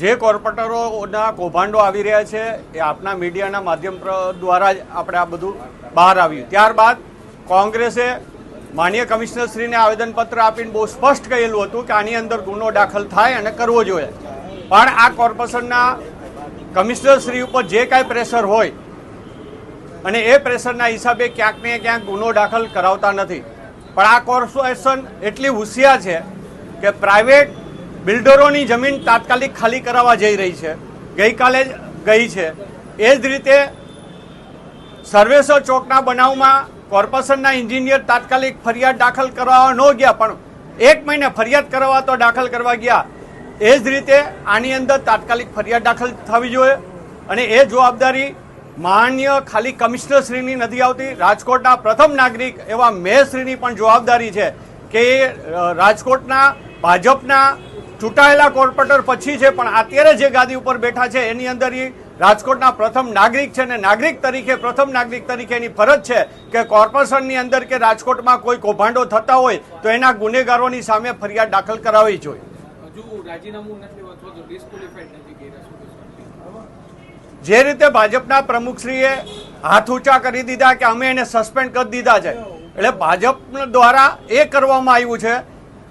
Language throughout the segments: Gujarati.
જે કોર્પોરેટરોના કૌભાંડો આવી રહ્યા છે, એ આપના મીડિયાના માધ્યમ દ્વારા જ આપણે આ બધું બહાર આવ્યું. ત્યારબાદ કોંગ્રેસે માન્ય કમિશનરશ્રીને આવેદનપત્ર આપીને બહુ સ્પષ્ટ કહેલું હતું કે આની અંદર ગુનો દાખલ થાય અને કરવો જોઈએ. પણ આ કોર્પોરેશનના કમિશનરશ્રી ઉપર જે કાંઈ પ્રેશર હોય, અને એ પ્રેશરના હિસાબે ક્યાંક ને ક્યાંક ગુનો દાખલ કરાવતા નથી. પણ આ કોર્પોરેશન એટલી હોશિયાર છે કે પ્રાઇવેટ બિલ્ડરોની જમીન તાત્કાલિક ખાલી કરાવવા જઈ રહી છે. ગઈકાલે જ ગઈ છે. એ જ રીતે સર્વેસર ચોકના બનાવમાં કોર્પોરેશનના એન્જિનિયર તાત્કાલિક ફરિયાદ દાખલ કરવા ન ગયા, પણ એક મહિને ફરિયાદ કરવા તો દાખલ કરવા ગયા. એ જ રીતે આની અંદર તાત્કાલિક ફરિયાદ દાખલ થવી જોઈએ અને એ જવાબદારી માન્ય ખાલી કમિશનરશ્રીની નથી આવતી, રાજકોટના પ્રથમ નાગરિક એવા મેયરશ્રીની પણ જવાબદારી છે કે રાજકોટના ભાજપના ચૂંટાયેલા કોર્પોરેટર પછી છે પણ અત્યારે જે ગાદી ઉપર બેઠા છે એની અંદર એ રાજકોટના પ્રથમ નાગરિક છે અને નાગરિક તરીકે પ્રથમ નાગરિક તરીકે એની ફરજ છે કે કોર્પોરેશનની અંદર કે રાજકોટમાં કોઈ કૌભાંડો થતા હોય તો એના ગુનેગારોની સામે ફરિયાદ દાખલ કરાવવી જોઈએ. જે રીતે ભાજપના પ્રમુખશ્રીએ હાથ ઊંચા કરી દીધા કે અમે એને સસ્પેન્ડ કરી દીધા છે. એટલે ભાજપ દ્વારા એ કરવામાં આવ્યું છે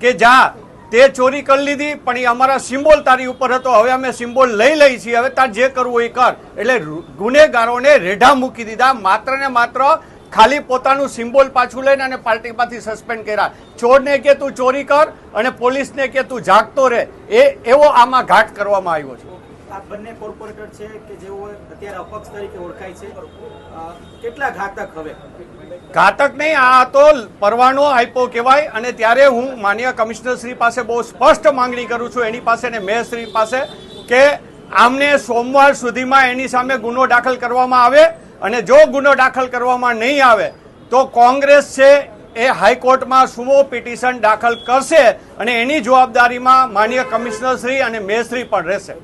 કે જા તે ચોરી કરી લીધી, પણ એ અમારા સિમ્બોલ તારી ઉપર હતો. હવે અમે સિમ્બોલ લઈ લઈ છીએ. હવે તાર જે કરવું એ કર. એટલે ગુનેગારોને રેઢા મૂકી દીધા. માત્ર ને માત્ર ખાલી પોતાનું સિમ્બોલ પાછું લઈને અને પાર્ટીમાંથી સસ્પેન્ડ કર્યા. ચોરને કે તું ચોરી કર અને પોલીસને કે તું જાગતો રહે. એ એવો આમાં ઘાટ કરવામાં આવ્યો છે. આ બંને કોર્પોરેટર છે કે જેઓ અત્યારે અપક્ષ તરીકે ઓળખાય છે. કેટલા ઘાતક હવે? ઘાતક નહીં, આ તો પરવાનો આપ્યો કહેવાય અને ત્યારે હું માન્ય કમિશનર શ્રી પાસે બહુ સ્પષ્ટ માંગણી કરું છું એની પાસે અને મેયર શ્રી પાસે કે આમને સોમવાર સુધીમાં એની સામે ગુનો દાખલ કરવામાં આવે અને જો ગુનો દાખલ કરવામાં નહીં આવે તો કોંગ્રેસ છે એ હાઈકોર્ટમાં સુમો પિટિશન દાખલ કરશે અને એની જવાબદારીમાં માન્ય કમિશનર શ્રી અને મેયર શ્રી પણ રહેશે.